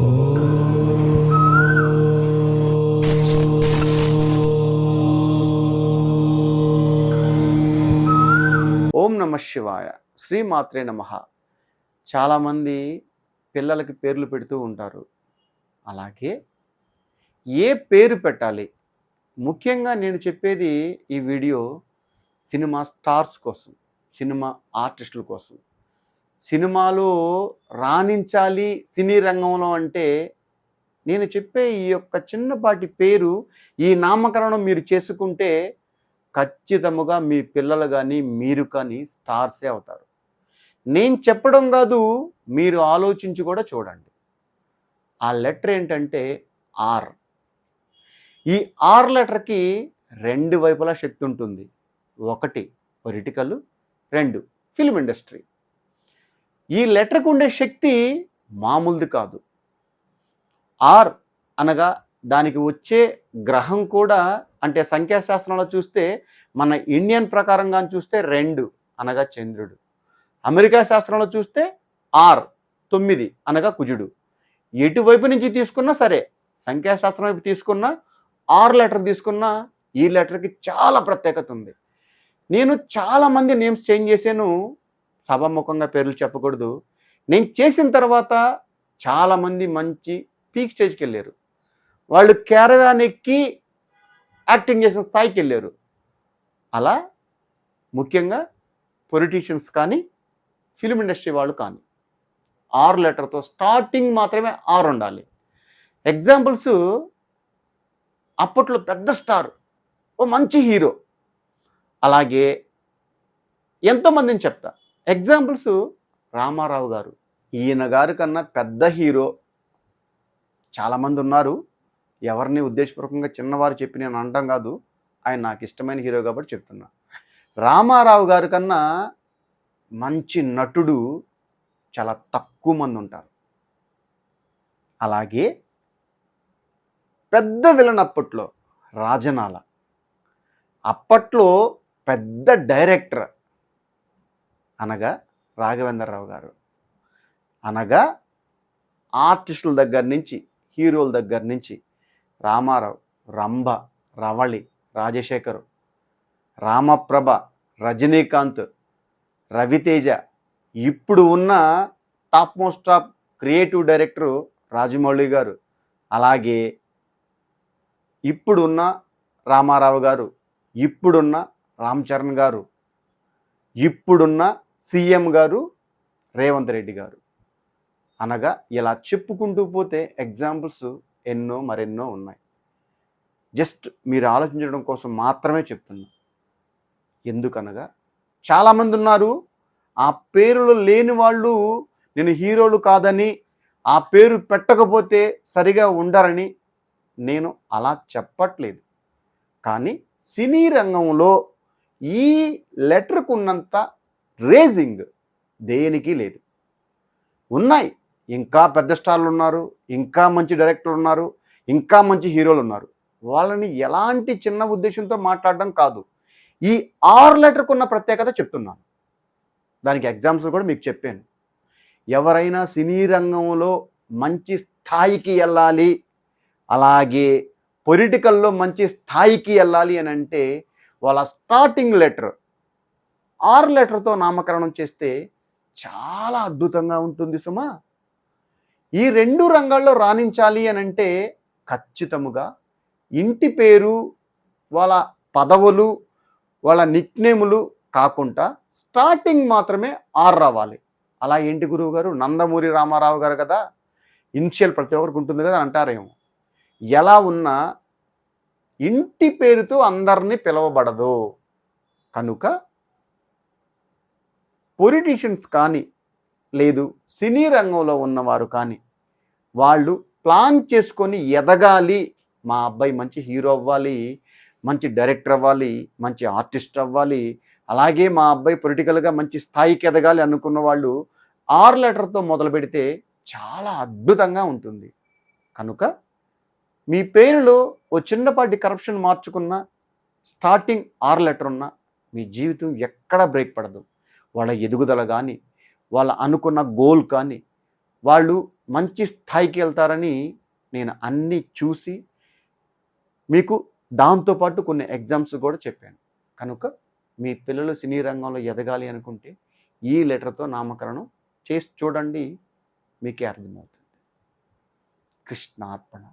ఓం నమ శివాయ. శ్రీమాత్రే నమ. చాలామంది పిల్లలకి పేర్లు పెడుతూ ఉంటారు. అలాగే ఏ పేరు పెట్టాలి? ముఖ్యంగా నేను చెప్పేది ఈ వీడియో సినిమా స్టార్స్ కోసం సినిమా ఆర్టిస్టుల కోసం. సినిమాలో రాణించాలి సినీ రంగంలో అంటే నేను చెప్పే ఈ యొక్క చిన్నపాటి పేరు ఈ నామకరణం మీరు చేసుకుంటే ఖచ్చితముగా మీ పిల్లలు కానీ మీరు కానీ స్టార్సే అవుతారు. నేను చెప్పడం కాదు మీరు ఆలోచించి కూడా చూడండి. ఆ లెటర్ ఏంటంటే ఆర్. ఈ ఆర్ లెటర్కి రెండు వైపులా శక్తి ఉంటుంది. ఒకటి పొలిటికల్ రెండు ఫిల్మ్ ఇండస్ట్రీ. ఈ లెటర్కు ఉండే శక్తి మామూలుది కాదు. ఆర్ అనగా దానికి వచ్చే గ్రహం కూడా అంటే సంఖ్యాశాస్త్రంలో చూస్తే మన ఇండియన్ ప్రకారంగా చూస్తే రెండు అనగా చంద్రుడు. అమెరికా శాస్త్రంలో చూస్తే ఆర్ తొమ్మిది అనగా కుజుడు. ఎటువైపు నుంచి తీసుకున్నా సరే సంఖ్యాశాస్త్రం వైపు తీసుకున్నా ఆర్ లెటర్ తీసుకున్నా ఈ లెటర్కి చాలా ప్రత్యేకత ఉంది. నేను చాలామంది నేమ్స్ చేంజ్ చేశాను సభాముఖంగా పేర్లు చెప్పకూడదు. నేను చేసిన తర్వాత చాలామంది మంచి పీక్ స్టేజ్కి వెళ్ళారు వాళ్ళు క్యారవాన్ ఎక్కి యాక్టింగ్ చేసిన స్థాయికి వెళ్ళారు అలా ముఖ్యంగా పొలిటీషియన్స్ కానీ ఫిలిం ఇండస్ట్రీ వాళ్ళు కానీ ఆర్ లెటర్తో స్టార్టింగ్ మాత్రమే ఆర్ ఉండాలి. ఎగ్జాంపుల్స్ అప్పట్లో పెద్ద స్టార్ ఓ మంచి హీరో. అలాగే ఎంతోమందిని చెప్తా. ఎగ్జాంపుల్స్ రామారావు గారు. ఈయన గారి కన్నా పెద్ద హీరో చాలామంది ఉన్నారు ఎవరిని ఉద్దేశపూర్వకంగా చిన్నవారు చెప్పి నేను అనడం కాదు ఆయన నాకు ఇష్టమైన హీరో కాబట్టి చెప్తున్నా. రామారావు గారి కన్నా మంచి నటుడు చాలా తక్కువ మంది ఉంటారు. అలాగే పెద్ద విలన్ అప్పట్లో రాజనాల. అప్పట్లో పెద్ద డైరెక్టర్ అనగా రాఘవేంద్రరావు గారు. అనగా ఆర్టిస్టుల దగ్గర నుంచి హీరోల దగ్గర నుంచి రామారావు రంభ రవళి రాజశేఖర్ రామప్రభ రజనీకాంత్ రవితేజ ఇప్పుడు ఉన్న top most top creative director Rajamouli garu. అలాగే ఇప్పుడున్న రామారావు గారు ఇప్పుడున్న రామ్ చరణ్ గారు ఇప్పుడున్న సీఎం గారు రేవంత్ రెడ్డి గారు. అనగా ఇలా చెప్పుకుంటూ పోతే ఎగ్జాంపుల్స్ ఎన్నో మరెన్నో ఉన్నాయి. జస్ట్ మీరు ఆలోచించడం కోసం మాత్రమే చెప్తున్నా. ఎందుకనగా చాలామంది ఉన్నారు ఆ పేరులో లేని వాళ్ళు నేను హీరోలు కాదని ఆ పేరు పెట్టకపోతే సరిగా ఉండరని నేను అలా చెప్పట్లేదు. కానీ సినీ రంగంలో ఈ లెటర్కు ఉన్నంత రేజింగ్ దేనికి లేదు. ఉన్నాయి. ఇంకా పెద్ద స్టార్లు ఉన్నారు ఇంకా మంచి డైరెక్టర్లు ఉన్నారు ఇంకా మంచి హీరోలు ఉన్నారు. వాళ్ళని ఎలాంటి చిన్న ఉద్దేశంతో మాట్లాడడం కాదు. ఈ ఆర్ లెటర్కు ఉన్న ప్రత్యేకత చెప్తున్నాను. దానికి ఎగ్జామ్స్ కూడా మీకు చెప్పాను. ఎవరైనా సినీ రంగంలో మంచి స్థాయికి వెళ్ళాలి అలాగే పొలిటికల్లో మంచి స్థాయికి వెళ్ళాలి అని అంటే వాళ్ళ స్టార్టింగ్ లెటర్ ఆర్ లెటర్తో నామకరణం చేస్తే చాలా అద్భుతంగా ఉంటుంది సుమా. ఈ రెండు రంగాల్లో రాణించాలి అని అంటే ఖచ్చితముగా ఇంటి పేరు వాళ్ళ పదవులు వాళ్ళ నిక్నేములు కాకుండా స్టార్టింగ్ మాత్రమే ఆర్ రావాలి. అలా ఏంటి గురువు గారు నందమూరి రామారావు గారు కదా ఇనిషియల్ ప్రతి ఒక్కరికి ఉంటుంది కదా అంటారేమో. ఎలా ఉన్నా ఇంటి పేరుతో అందరినీ పిలవబడదు. కనుక పొలిటీషియన్స్ కానీ లేదు సినీ రంగంలో ఉన్నవారు కానీ వాళ్ళు ప్లాన్ చేసుకొని ఎదగాలి. మా అబ్బాయి మంచి హీరో అవ్వాలి మంచి డైరెక్టర్ అవ్వాలి మంచి ఆర్టిస్ట్ అవ్వాలి. అలాగే మా అబ్బాయి పొలిటికల్గా మంచి స్థాయికి ఎదగాలి అనుకున్న వాళ్ళు ఆర్ లెటర్తో మొదలు పెడితే చాలా అద్భుతంగా ఉంటుంది. కనుక మీ పేరులో ఓ చిన్నపాటి కరప్షన్ మార్చుకున్న స్టార్టింగ్ ఆర్ లెటర్ ఉన్న మీ జీవితం ఎక్కడా బ్రేక్ పడదు. వాళ్ళ ఎదుగుదల కానీ వాళ్ళ అనుకున్న గోల్ కానీ వాళ్ళు మంచి స్థాయికి వెళ్తారని నేను అన్నీ చూసి మీకు దాంతోపాటు కొన్ని ఎగ్జామ్స్ కూడా చెప్పాను. కనుక మీ పిల్లలు సినీ రంగంలో ఎదగాలి అనుకుంటే ఈ లెటర్తో నామకరణం చేసి చూడండి మీకే అర్థమవుతుంది. కృష్ణార్పణ.